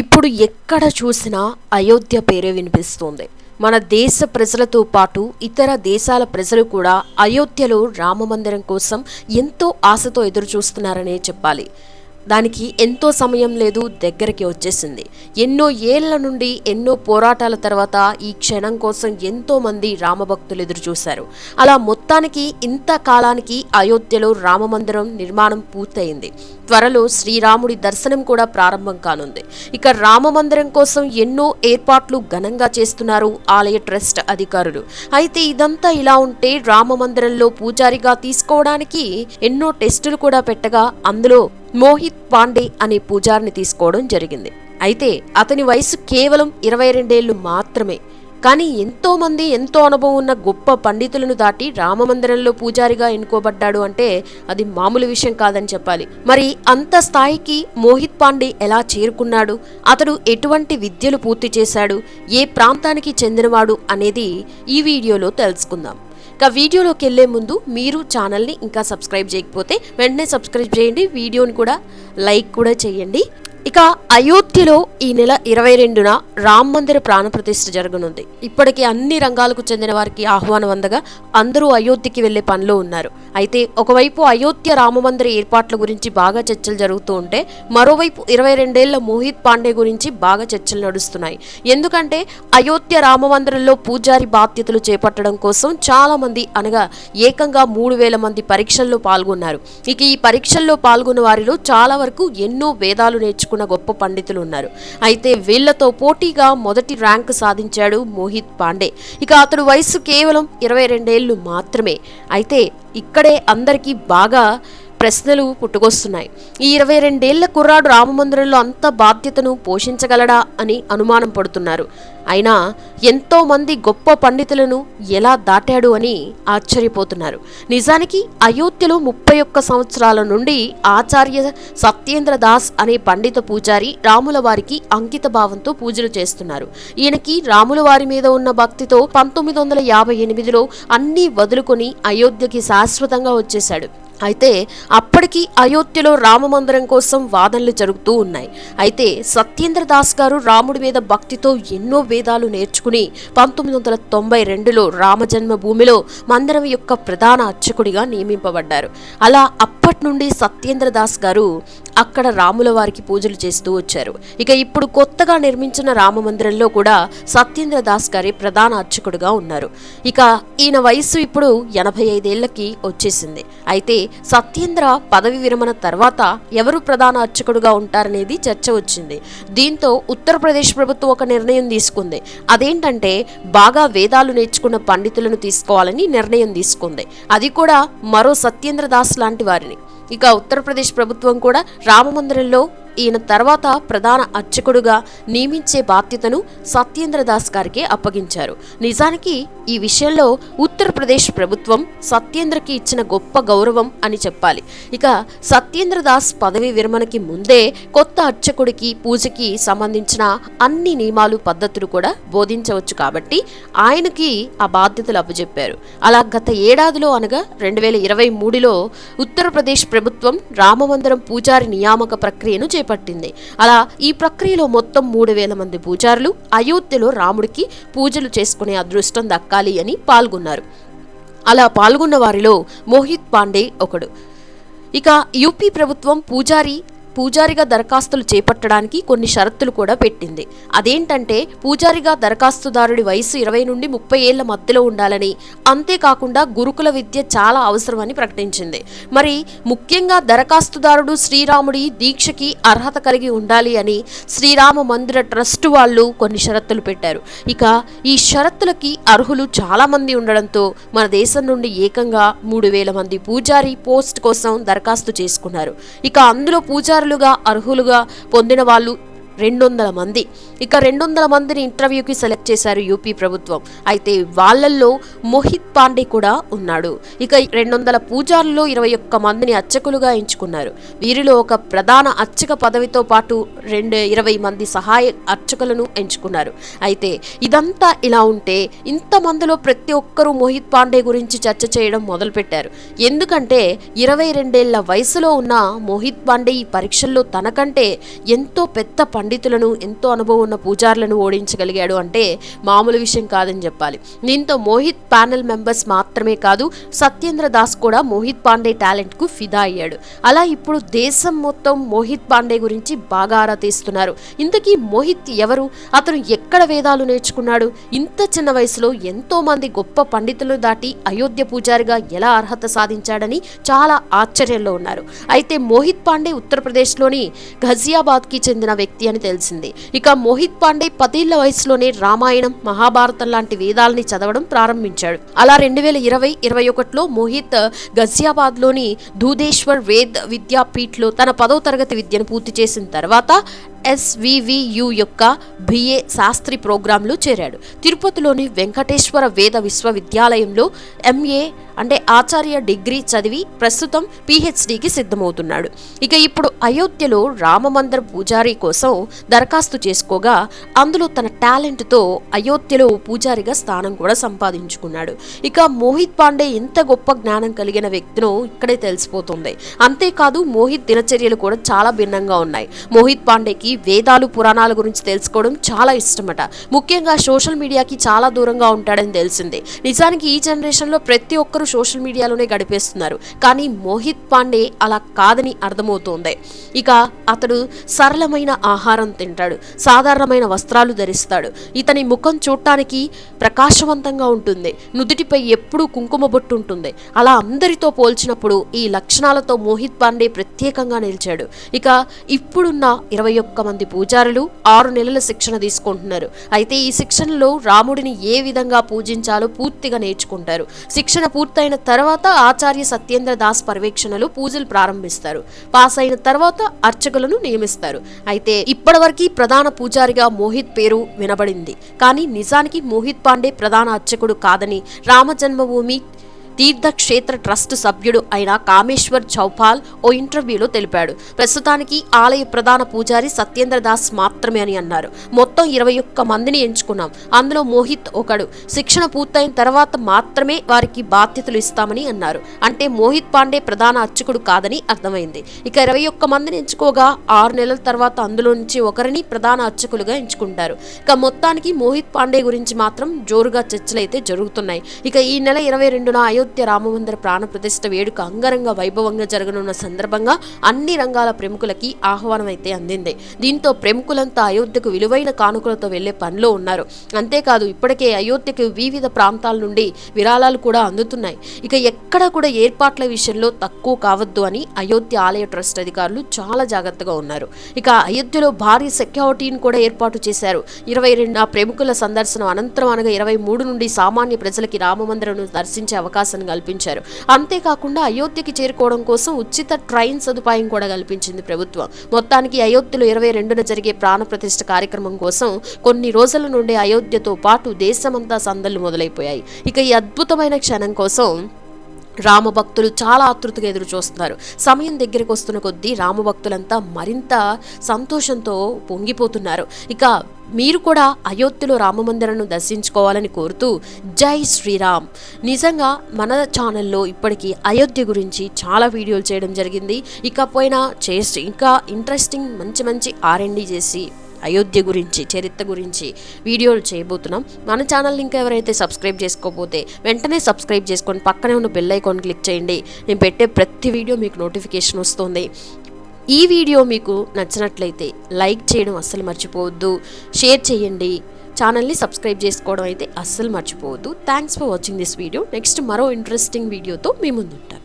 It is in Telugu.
ఇప్పుడు ఎక్కడ చూసినా అయోధ్య పేరే వినిపిస్తుంది. మన దేశ ప్రజలతో పాటు ఇతర దేశాల ప్రజలు కూడా అయోధ్యలో రామమందిరం కోసం ఎంతో ఆశతో ఎదురు చూస్తున్నారనే చెప్పాలి. దానికి ఎంతో సమయం లేదు దగ్గరికి వచ్చేసింది. ఎన్నో ఏళ్ళ నుండి ఎన్నో పోరాటాల తర్వాత ఈ క్షణం కోసం ఎంతో మంది రామభక్తులు ఎదురు చూశారు అలా మొత్తానికి ఇంత కాలానికి అయోధ్యలో రామమందిరం నిర్మాణం పూర్తయింది. త్వరలో శ్రీరాముడి దర్శనం కూడా ప్రారంభం కానుంది. ఇక రామమందిరం కోసం ఎన్నో ఏర్పాట్లు ఘనంగా చేస్తున్నారు ఆలయ ట్రస్ట్ అధికారులు. అయితే ఇదంతా ఇలా ఉంటే రామమందిరంలో పూజారిగా తీసుకోవడానికి ఎన్నో టెస్టులు కూడా పెట్టగా అందులో మోహిత్ పాండే అనే పూజారిని తీసుకోవడం జరిగింది. అయితే అతని వయసు కేవలం ఇరవై రెండేళ్ళు మాత్రమే. కానీ ఎంతో మంది ఎంతో అనుభవం ఉన్న గొప్ప పండితులను దాటి రామమందిరంలో పూజారిగా ఎన్నుకోబడ్డాడు అంటే అది మామూలు విషయం కాదని చెప్పాలి. మరి అంత స్థాయికి మోహిత్ పాండే ఎలా చేరుకున్నాడు? అతడు ఎటువంటి విద్యలు పూర్తి చేశాడు? ఏ ప్రాంతానికి చెందినవాడు అనేది ఈ వీడియోలో తెలుసుకుందాం. ఇక వీడియోలోకి వెళ్ళే ముందు మీరు ఛానల్ని ఇంకా సబ్స్క్రైబ్ చేయకపోతే వెంటనే సబ్స్క్రైబ్ చేయండి. వీడియోని కూడా లైక్ కూడా చేయండి. ఇక అయోధ్యలో ఈ నెల ఇరవై రెండున రామ్ మందిర ప్రాణప్రతిష్ఠ జరగనుంది. ఇప్పటికీ అన్ని రంగాలకు చెందిన వారికి ఆహ్వానం అందగా అందరూ అయోధ్యకి వెళ్ళే పనిలో ఉన్నారు. అయితే ఒకవైపు అయోధ్య రామమందిర ఏర్పాట్ల గురించి బాగా చర్చలు జరుగుతూ ఉంటే మరోవైపు ఇరవై రెండేళ్ళ మోహిత్ పాండే గురించి బాగా చర్చలు నడుస్తున్నాయి. ఎందుకంటే అయోధ్య రామమందిరంలో పూజారి బాధ్యతలు చేపట్టడం కోసం చాలా మంది అనగా ఏకంగా మూడు వేల మంది పరీక్షల్లో పాల్గొన్నారు. ఇక ఈ పరీక్షల్లో పాల్గొన్న వారిలో చాలా వరకు ఎన్నో వేదాలు నేర్చుకున్న గొప్ప పండితులు ఉన్నారు. అయితే వీళ్ళతో పోటీగా మొదటి ర్యాంక్ సాధించాడు మోహిత్ పాండే. ఇక అతడు వయసు కేవలం ఇరవై రెండేళ్ళు మాత్రమే. అయితే ఇక్కడే అందరికీ బాగా ప్రశ్నలు పుట్టుకొస్తున్నాయి. ఈ ఇరవై రెండేళ్ళ కుర్రాడు రామమందిరంలో అంత బాధ్యతను పోషించగలడా అని అనుమానం పడుతున్నారు. అయినా ఎంతో మంది గొప్ప పండితులను ఎలా దాటాడు అని ఆశ్చర్యపోతున్నారు. నిజానికి అయోధ్యలో ముప్పై ఒక్క సంవత్సరాల నుండి ఆచార్య సత్యేంద్ర దాస్ అనే పండిత పూజారి రాముల వారికి అంకిత భావంతో పూజలు చేస్తున్నారు. ఈయనకి రాముల వారి మీద ఉన్న భక్తితో పంతొమ్మిది వందల యాభై ఎనిమిదిలో అన్నీ వదులుకొని అయోధ్యకి శాశ్వతంగా వచ్చేశాడు. అయితే అప్పటికి అయోధ్యలో రామమందిరం కోసం వాదనలు జరుగుతూ ఉన్నాయి. అయితే సత్యేంద్ర దాస్ గారు రాముడి మీద భక్తితో ఎన్నో వేదాలు నేర్చుకుని పంతొమ్మిది వందల తొంభై రెండులో రామజన్మభూమిలో మందిరం యొక్క ప్రధాన అర్చకుడిగా నియమింపబడ్డారు. అలా అప్పటి నుండి సత్యేంద్ర దాస్ గారు అక్కడ రాముల వారికి పూజలు చేస్తూ వచ్చారు. ఇక ఇప్పుడు కొత్తగా నిర్మించిన రామమందిరంలో కూడా సత్యేంద్ర దాస్ గారి ప్రధాన అర్చకుడిగా ఉన్నారు. ఇక ఈయన వయసు ఇప్పుడు ఎనభై ఐదేళ్ళకి వచ్చేసింది. అయితే సత్యేంద్ర పదవి విరమణ తర్వాత ఎవరు ప్రధాన అర్చకుడుగా ఉంటారనేది చర్చ వచ్చింది. దీంతో ఉత్తరప్రదేశ్ ప్రభుత్వం ఒక నిర్ణయం తీసుకుంది. అదేంటంటే బాగా వేదాలు నేర్చుకున్న పండితులను తీసుకోవాలని నిర్ణయం తీసుకుంది. అది కూడా మరో సత్యేంద్ర దాస్ లాంటి వారిని. ఇక ఉత్తరప్రదేశ్ ప్రభుత్వం కూడా రామమందిరంలో ఈయన తర్వాత ప్రధాన అర్చకుడుగా నియమించే బాధ్యతను సత్యేంద్రదాస్ గారికి అప్పగించారు. నిజానికి ఈ విషయంలో ఉత్తరప్రదేశ్ ప్రభుత్వం సత్యేంద్రకి ఇచ్చిన గొప్ప గౌరవం అని చెప్పాలి. ఇక సత్యేంద్రదాస్ పదవి విరమణకి ముందే కొత్త అర్చకుడికి పూజకి సంబంధించిన అన్ని నియమాలు పద్ధతులు కూడా బోధించవచ్చు కాబట్టి ఆయనకి ఆ బాధ్యతలు అప్పచెప్పారు. అలా గత ఏడాదిలో అనగా రెండు వేల ఇరవై మూడులో ఉత్తరప్రదేశ్ ప్రభుత్వం రామమందిరం పూజారి నియామక ప్రక్రియను చేపట్టింది. అలా ఈ ప్రక్రియలో మొత్తం మూడు వేల మంది పూజారులు అయోధ్యలో రాముడికి పూజలు చేసుకునే అదృష్టం దక్కాలి అని పాల్గొన్నారు. అలా పాల్గొన్న వారిలో మోహిత్ పాండే ఒకడు. ఇక యూపీ ప్రభుత్వం పూజారి పూజారిగా దరఖాస్తులు చేపట్టడానికి కొన్ని షరతులు కూడా పెట్టింది. అదేంటంటే పూజారిగా దరఖాస్తుదారుడి వయసు ఇరవై నుండి ముప్పై ఏళ్ళ మధ్యలో ఉండాలని అంతేకాకుండా గురుకుల విద్య చాలా అవసరమని ప్రకటించింది. మరి ముఖ్యంగా దరఖాస్తుదారుడు శ్రీరాముడి దీక్షకి అర్హత కలిగి ఉండాలి అని శ్రీరామ మందిర ట్రస్ట్ వాళ్ళు కొన్ని షరతులు పెట్టారు. ఇక ఈ షరతులకి అర్హులు చాలా మంది ఉండడంతో మన దేశం నుండి ఏకంగా మూడు వేల మంది పూజారి పోస్ట్ కోసం దరఖాస్తు చేసుకున్నారు. ఇక అందులో పూజారి అధికారులుగా అర్హులుగా పొందిన వాళ్ళు రెండు వందల మంది. ఇక రెండు వందల మందిని ఇంటర్వ్యూకి సెలెక్ట్ చేశారు యూపీ ప్రభుత్వం. అయితే వాళ్ళల్లో మోహిత్ పాండే కూడా ఉన్నాడు. ఇక రెండు వందల పూజారుల్లో ఇరవై ఒక్క మందిని అర్చకులుగా ఎంచుకున్నారు. వీరిలో ఒక ప్రధాన అర్చక పదవితో పాటు రెండు ఇరవై మంది సహాయ అర్చకులను ఎంచుకున్నారు. అయితే ఇదంతా ఇలా ఉంటే ఇంతమందిలో ప్రతి ఒక్కరూ మోహిత్ పాండే గురించి చర్చ చేయడం మొదలుపెట్టారు. ఎందుకంటే ఇరవై రెండేళ్ళ వయసులో ఉన్న మోహిత్ పాండే ఈ పరీక్షల్లో తనకంటే ఎంతో పెద్ద పండితులను ఎంతో అనుభవం ఉన్న పూజారులను ఓడించగలిగాడు అంటే మామూలు విషయం కాదని చెప్పాలి. దీంతో మోహిత్ ప్యానెల్ మెంబర్స్ మాత్రమే కాదు సత్యేంద్ర దాస్ కూడా మోహిత్ పాండే టాలెంట్కు ఫిదా అయ్యాడు. అలా ఇప్పుడు దేశం మొత్తం మోహిత్ పాండే గురించి బాగా ఆరా తీస్తున్నారు. ఇంతకీ మోహిత్ ఎవరు? అతను ఎక్కడ వేదాలు నేర్చుకున్నాడు? ఇంత చిన్న వయసులో ఎంతో మంది గొప్ప పండితులను దాటి అయోధ్య పూజారిగా ఎలా అర్హత సాధించాడని చాలా ఆశ్చర్యంలో ఉన్నారు. అయితే మోహిత్ పాండే ఉత్తరప్రదేశ్లోని ఘజియాబాద్కి చెందిన వ్యక్తి అని తెలిసింది. ఇక మోహిత్ పాండే పదేళ్ళ వయసులోనే రామాయణం మహాభారతం లాంటి వేదాలని చదవడం ప్రారంభించాడు. అలా రెండు వేల ఇరవై ఇరవై ఒకటిలో మోహిత్ గజియాబాద్లోని ధూదేశ్వర్ వేద్ విద్యాపీఠ్లో తన పదో తరగతి విద్యను పూర్తి చేసిన తర్వాత ఎస్వివియు యొక్క బిఏ శాస్త్రి ప్రోగ్రాంలో చేరాడు. తిరుపతిలోని వెంకటేశ్వర వేద విశ్వవిద్యాలయంలో ఎంఏ అంటే ఆచార్య డిగ్రీ చదివి ప్రస్తుతం పిహెచ్డికి సిద్ధమవుతున్నాడు. ఇక ఇప్పుడు అయోధ్యలో రామమందిర పూజారి కోసం దరఖాస్తు చేసుకోగా అందులో తన టాలెంట్తో అయోధ్యలో పూజారిగా స్థానం కూడా సంపాదించుకున్నాడు. ఇక మోహిత్ పాండే ఎంత గొప్ప జ్ఞానం కలిగిన వ్యక్తినో ఇక్కడే తెలిసిపోతుంది. అంతేకాదు మోహిత్ దినచర్యలు కూడా చాలా భిన్నంగా ఉన్నాయి. మోహిత్ పాండేకి వేదాలు పురాణాల గురించి తెలుసుకోవడం చాలా ఇష్టమట. ముఖ్యంగా సోషల్ మీడియాకి చాలా దూరంగా ఉంటాడని తెలిసిందే. నిజానికి ఈ జనరేషన్లో ప్రతి ఒక్కరూ సోషల్ మీడియాలోనే గడిపేస్తున్నారు. కానీ మోహిత్ పాండే అలా కాదని అర్థమవుతోంది. ఇక అతడు సరళమైన ఆహారం తింటాడు. సాధారణమైన వస్త్రాలు ధరిస్తాడు. ఇతని ముఖం చూడటానికి ప్రకాశవంతంగా ఉంటుంది. నుదుటిపై ఎప్పుడూ కుంకుమ బొట్టు ఉంటుంది. అలా అందరితో పోల్చినప్పుడు ఈ లక్షణాలతో మోహిత్ పాండే ప్రత్యేకంగా నిలిచాడు. ఇక ఇప్పుడున్న ఇరవై ఒక్క మంది పూజారులు ఆరు నెలల శిక్షణ తీసుకుంటున్నారు. అయితే ఈ శిక్షణలో రాముడిని ఏ విధంగా పూజించాలో పూర్తిగా నేర్చుకుంటారు. శిక్షణ పూర్తయిన తర్వాత ఆచార్య సత్యేంద్ర దాస్ పర్యవేక్షణలో పూజలు ప్రారంభిస్తారు. పాస్ అయిన తర్వాత అర్చకులను నియమిస్తారు. అయితే ఇప్పటివరకు ప్రధాన పూజారిగా మోహిత్ పేరు వినబడింది. కానీ నిజానికి మోహిత్ పాండే ప్రధాన అర్చకుడు కాదని రామ జన్మభూమి తీర్థక్షేత్ర ట్రస్ట్ సభ్యుడు అయిన కామేశ్వర్ చౌపాల్ ఓ ఇంటర్వ్యూలో తెలిపాడు. ప్రస్తుతానికి ఆలయ ప్రధాన పూజారి సత్యేంద్ర దాస్ మాత్రమే అని అన్నారు. మొత్తం ఇరవై ఒక్క మందిని ఎంచుకున్నాం. అందులో మోహిత్ ఒకడు. శిక్షణ పూర్తయిన తర్వాత మాత్రమే వారికి బాధ్యతలు ఇస్తామని అన్నారు. అంటే మోహిత్ పాండే ప్రధాన అర్చకుడు కాదని అర్థమైంది. ఇక ఇరవై ఒక్క మందిని ఎంచుకోగా ఆరు నెలల తర్వాత అందులో నుంచి ఒకరిని ప్రధాన అర్చకులుగా ఎంచుకుంటారు. ఇక మొత్తానికి మోహిత్ పాండే గురించి మాత్రం జోరుగా చర్చలైతే జరుగుతున్నాయి. ఇక ఈ నెల ఇరవై రెండున అయోధ్య రామమందిర ప్రాణ ప్రతిష్ఠ వేడుక అంగరంగ వైభవంగా జరగనున్న సందర్భంగా అన్ని రంగాల ప్రముఖులకి ఆహ్వానం అయితే అందింది. దీంతో ప్రముఖులంతా అయోధ్యకు విలువైన కానుకలతో వెళ్ళే పనిలో ఉన్నారు. అంతేకాదు ఇప్పటికే అయోధ్యకు వివిధ ప్రాంతాల నుండి విరాళాలు కూడా అందుతున్నాయి. ఇక ఎక్కడా కూడా ఏర్పాట్ల విషయంలో తక్కువ కావద్దు అని అయోధ్య ఆలయ ట్రస్ట్ అధికారులు చాలా జాగ్రత్తగా ఉన్నారు. ఇక అయోధ్యలో భారీ సెక్యూరిటీని కూడా ఏర్పాటు చేశారు. ఇరవై రెండు ప్రముఖుల సందర్శనం అనంతరం అనగా ఇరవై మూడు నుండి సామాన్య ప్రజలకి రామమందిరం దర్శించే అవకాశం కల్పించారు. అంతేకాకుండా అయోధ్యకి చేరుకోవడం కోసం ఉచిత ట్రైన్ సదుపాయం కూడా కల్పించింది ప్రభుత్వం. మొత్తానికి అయోధ్యలో ఇరవై రెండున జరిగే ప్రాణ ప్రతిష్ఠ కార్యక్రమం కోసం కొన్ని రోజుల నుండి అయోధ్యతో పాటు దేశమంతా సందళ్ళు మొదలైపోయాయి. ఇక ఈ అద్భుతమైన క్షణం కోసం రామభక్తులు చాలా ఆతృతగా ఎదురు చూస్తున్నారు. సమయం దగ్గరికి వస్తున్న కొద్దీ రామభక్తులంతా మరింత సంతోషంతో పొంగిపోతున్నారు. ఇక మీరు కూడా అయోధ్యలో రామమందిరాన్ని దర్శించుకోవాలని కోరుతూ జై శ్రీరామ్. నిజంగా మన ఛానల్లో ఇప్పటికీ అయోధ్య గురించి చాలా వీడియోలు చేయడం జరిగింది. ఇకపోయినా చేసి ఇంకా ఇంట్రెస్టింగ్ మంచి మంచి ఆర్ఎండి చేసి అయోధ్య గురించి చరిత్ర గురించి వీడియోలు చేయబోతున్నాం. మన ఛానల్ ఇంకా ఎవరైతే సబ్స్క్రైబ్ చేసుకోకపోతే వెంటనే సబ్స్క్రైబ్ చేసుకొని పక్కనే ఉన్న బెల్ ఐకాన్ క్లిక్ చేయండి. నేను పెట్టే ప్రతి వీడియో మీకు నోటిఫికేషన్ వస్తుంది. ఈ వీడియో మీకు నచ్చినట్లయితే లైక్ చేయడం అస్సలు మర్చిపోవద్దు. షేర్ చేయండి. ఛానల్ని సబ్స్క్రైబ్ చేసుకోవడం అయితే అస్సలు మర్చిపోవద్దు. Thanks for watching this video next మరో ఇంట్రెస్టింగ్ వీడియోతో మీ ముందుంటాను.